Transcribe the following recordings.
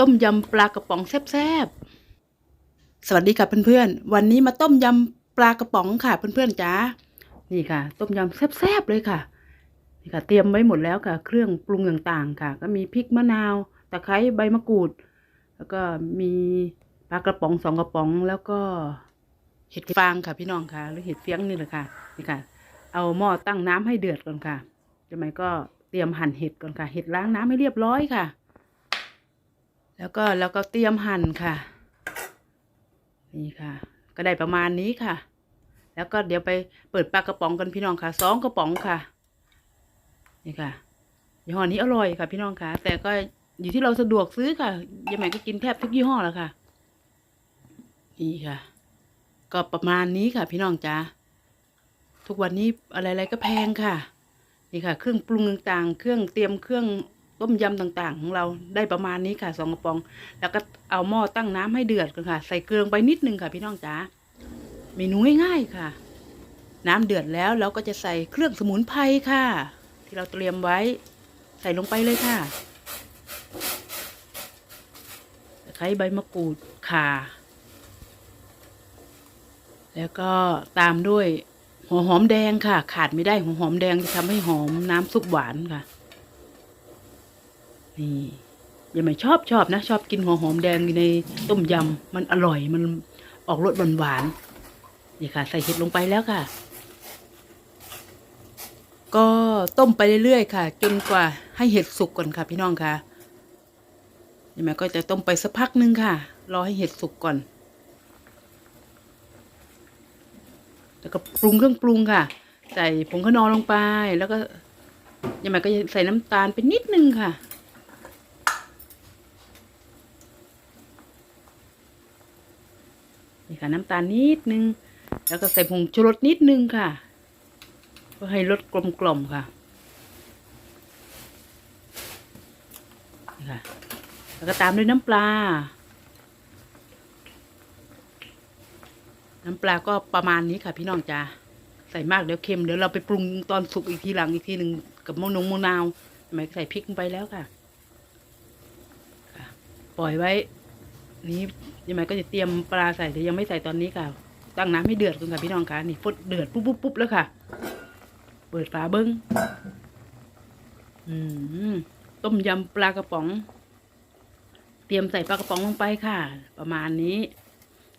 ต้มยำปลากระป๋องแซ่บๆ สวัสดีค่ะเพื่อนๆ วันนี้มาต้มยำปลากระป๋องค่ะ เพื่อนๆจ้านี่ค่ะ ต้มยำแซ่บๆเลยค่ะ นี่ค่ะ เตรียมไว้หมดแล้วค่ะ เครื่องปรุงต่างๆค่ะ ก็มีพริกมะนาว ตะไคร้ใบมะกรูด แล้วก็มีปลากระป๋องสองกระป๋อง แล้วก็เห็ดฟางค่ะพี่น้องค่ะ หรือเห็ดเฟี้ยงนี่แหละค่ะ นี่ค่ะ เอาหม้อตั้งน้ำให้เดือดก่อนค่ะจะไหมก็เตรียมหั่นเห็ดก่อนค่ะ เห็ดล้างน้ำให้เรียบร้อยค่ะ แล้วก็แล้วก็เตรียมหั่นค่ะ นี่ค่ะ ก็ได้ประมาณนี้ค่ะ แล้วก็เดี๋ยวไปเปิดปลากระป๋องกันพี่น้องค่ะสองกระป๋องค่ะ นี่ค่ะยี่ห้อนี้อร่อยค่ะ พี่น้องค่ะ แต่ก็อยู่ที่เราสะดวกซื้อค่ะยังไงก็กินแทบทุกยี่ห้อแล้วค่ะ นี่ค่ะ ก็ประมาณนี้ค่ะ พี่น้องจ้าทุกวันนี้อะไรๆก็แพงค่ะ นี่ค่ะ เครื่องปรุงต่างๆ เครื่องเตรียมเครื่อง ต้มยำต่างๆ ของเราได้ประมาณนี้ค่ะสองกระป๋อง แล้วก็เอาหม้อตั้งน้ำให้เดือดกันค่ะ ใส่เกลือไปนิดนึงค่ะ พี่น้องจ๋าเมนูง่ายๆค่ะ น้ำเดือดแล้วเราก็จะใส่เครื่องสมุนไพรค่ะ ที่เราเตรียมไว้ใส่ลงไปเลยค่ะตะไคร้ใบมะกรูดข่า แล้วก็ตามด้วยหัวหอมแดงค่ะ ขาดไม่ได้หัวหอมแดงจะทำให้หอมน้ำซุปหวานค่ะ นี่ยังไม่ชอบชอบนะ ชอบกินหัวหอมแดงในต้มยำมันอร่อยมันออกรสหวานๆนี่ค่ะ ใส่เห็ดลงไปแล้วค่ะ ก็ต้มไปเรื่อยๆค่ะ จนกว่าให้เห็ดสุกก่อนค่ะ พี่น้องค่ะยังไงก็จะต้มไปสักพักนึงค่ะ รอให้เห็ดสุกก่อน แล้วก็ปรุงเครื่องปรุงค่ะ ใส่ผงขนอลงไปแล้วก็ยังไงก็ใส่น้ำตาลไปนิดนึงค่ะ นี่ค่ะน้ำตาลนิดนึง แล้วก็ใส่ผงชูรสนิดนึงค่ะเพื่อให้รสกลมกล่อมค่ะนี่ค่ะ แล้วก็ตามด้วยน้ำปลา น้ำปลาก็ประมาณนี้ค่ะ พี่น้องจ้าใส่มากเดี๋ยวเค็มเดี๋ยวเราไปปรุงตอนสุกอีกทีหลังอีกทีหนึ่งกับมะนงมะนาวทำไมใส่พริกลงไปแล้วค่ะ ปล่อยไว้ นี้ ยังไงก็จะเตรียมปลาใส่แต่ยังไม่ใส่ตอนนี้ค่ะ ตั้งน้ำให้เดือดก่อนค่ะพี่น้องค่ะนี่ฟุดเดือดปุ๊บปุ๊บปุ๊บแล้วค่ะ เปิดฝาเบิ้งอืมต้มยำปลากระป๋อง เตรียมใส่ปลากระป๋องลงไปค่ะ ประมาณนี้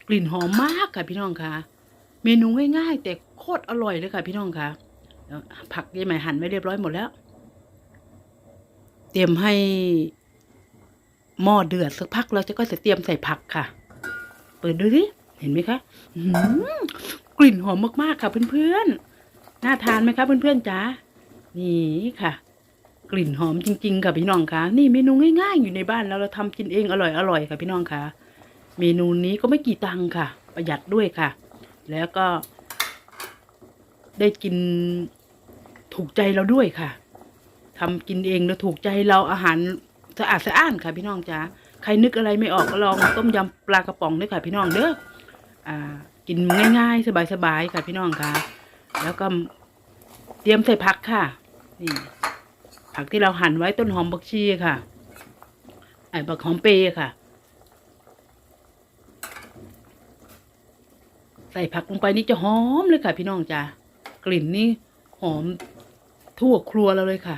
กลิ่นหอมมากค่ะ พี่น้องค่ะ เมนูง่ายๆแต่โคตรอร่อยเลยค่ะ พี่น้องค่ะผักยี่ใหม่หั่นไว้เรียบร้อยหมดแล้ว เตรียมให้ หม้อเดือดสักพักเราจะก็จะเตรียมใส่ผักค่ะ เปิดดูสิเห็นไหมคะกลิ่นหอมมากๆค่ะเพื่อนๆน่าทานไหมคะเพื่อนๆจ๋านี่ค่ะ กลิ่นหอมจริง ๆ ค่ะพี่น้องค่ะนี่เมนูง่ายๆอยู่ในบ้านแล้วเราทำกินเองอร่อยๆค่ะพี่น้องค่ะเมนูนี้ก็ไม่กี่ตังค์ค่ะ ประหยัดด้วยค่ะ แล้วก็ ได้กินถูกใจเราด้วยค่ะทำกินเองแล้วถูกใจเราอาหาร สะอาดสะอ้านค่ะพี่น้องจ๋าใครนึกอะไรไม่ออกก็ลองต้มยำปลากระป๋องด้วยค่ะพี่น้องเด้ออ่า กินง่ายๆ สบายๆค่ะพี่น้องค่ะ แล้วก็เตรียมใส่ผักค่ะ นี่ ผักที่เราหั่นไว้ต้นหอมบักชีค่ะไอ้บักหอมเปรย์ค่ะ ใส่ผักลงไปนี่จะหอมเลยค่ะ พี่น้องจ้ากลิ่นนี่หอมทั่วครัวเราเลยค่ะ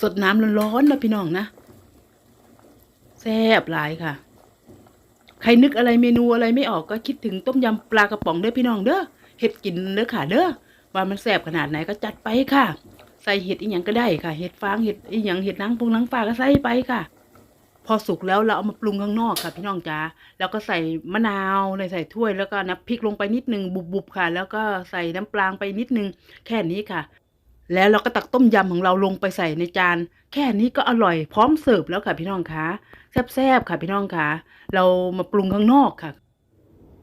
สดน้ำร้อนๆนะพี่น้องนะแซ่บหลายค่ะ ใครนึกอะไรเมนูอะไรไม่ออกก็คิดถึงต้มยำปลากระป๋องเด้อพี่น้องเด้อเห็ดกินเด้อค่ะ เด้อว่ามันแซ่บขนาดไหนก็จัดไปค่ะ ใส่เห็ดอีหยังก็ได้ค่ะ เห็ดฟางเห็ดอีหยังเห็ดนางปรุงนางฟ้าก็ใส่ไปค่ะ พอสุกแล้วเราเอามาปรุงข้างนอกค่ะ พี่น้องจ๋าแล้วก็ใส่มะนาวเลยใส่ถ้วยแล้วก็น้ำพริกลงไปนิดนึงบุบๆค่ะ แล้วก็ใส่น้ำปลางไปนิดนึงแค่นี้ค่ะ แล้วเราก็ตักต้มยำของเราลงไปใส่ในจาน แค่นี้ก็อร่อยพร้อมเสิร์ฟแล้วค่ะพี่น้องคะแซ่บๆค่ะพี่น้องคะเรามาปรุงข้างนอกค่ะ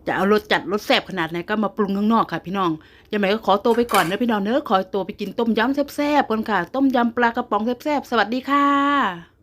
จะเอารสจัดรสแซ่บขนาดไหนก็มาปรุงข้างนอกค่ะ พี่น้องยังไงก็ขอตัวไปก่อนนะพี่น้องเนอะขอตัวไปกินต้มยำแซ่บๆก่อนค่ะ ต้มยำปลากระป๋องแซ่บๆสวัสดีค่ะ